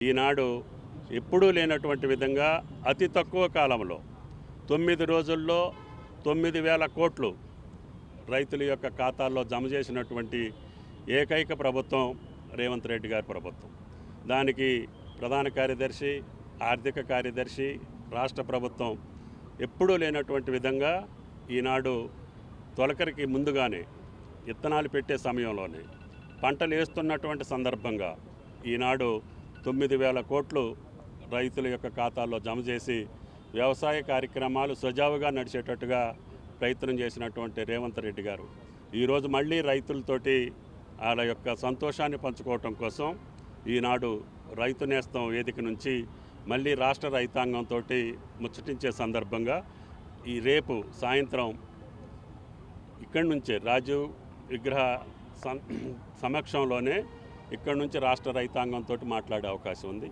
ఈనాడు ఎప్పుడూ లేనటువంటి విధంగా అతి తక్కువ కాలంలో తొమ్మిది రోజుల్లో తొమ్మిది వేల కోట్లు రైతుల యొక్క ఖాతాల్లో జమ చేసినటువంటి ఏకైక ప్రభుత్వం రేవంత్ రెడ్డి గారి ప్రభుత్వం. దానికి ప్రధాన కార్యదర్శి ఆర్థిక కార్యదర్శి రాష్ట్ర ప్రభుత్వం ఎప్పుడూ లేనటువంటి విధంగా ఈనాడు తొలకరికి ముందుగానే విత్తనాలు పెట్టే సమయంలోనే పంటలు వేస్తున్నటువంటి సందర్భంగా ఈనాడు తొమ్మిది వేల కోట్లు రైతుల యొక్క ఖాతాల్లో జమ చేసి వ్యవసాయ కార్యక్రమాలు సజావుగా నడిచేటట్టుగా ప్రయత్నం చేసినటువంటి రేవంత్ రెడ్డి గారు. ఈరోజు మళ్ళీ రైతులతోటి వాళ్ళ యొక్క సంతోషాన్ని పంచుకోవటం కోసం ఈనాడు రైతు నేస్తం వేదిక నుంచి మళ్ళీ రాష్ట్ర రైతాంగంతో ముచ్చటించే సందర్భంగా ఈ రేపు సాయంత్రం ఇక్కడి నుంచే రాజీవ్ విగ్రహ సం- సమక్షంలోనే ఇక్కడ నుంచి రాష్ట్ర రైతాంగంతో మాట్లాడే అవకాశం ఉంది.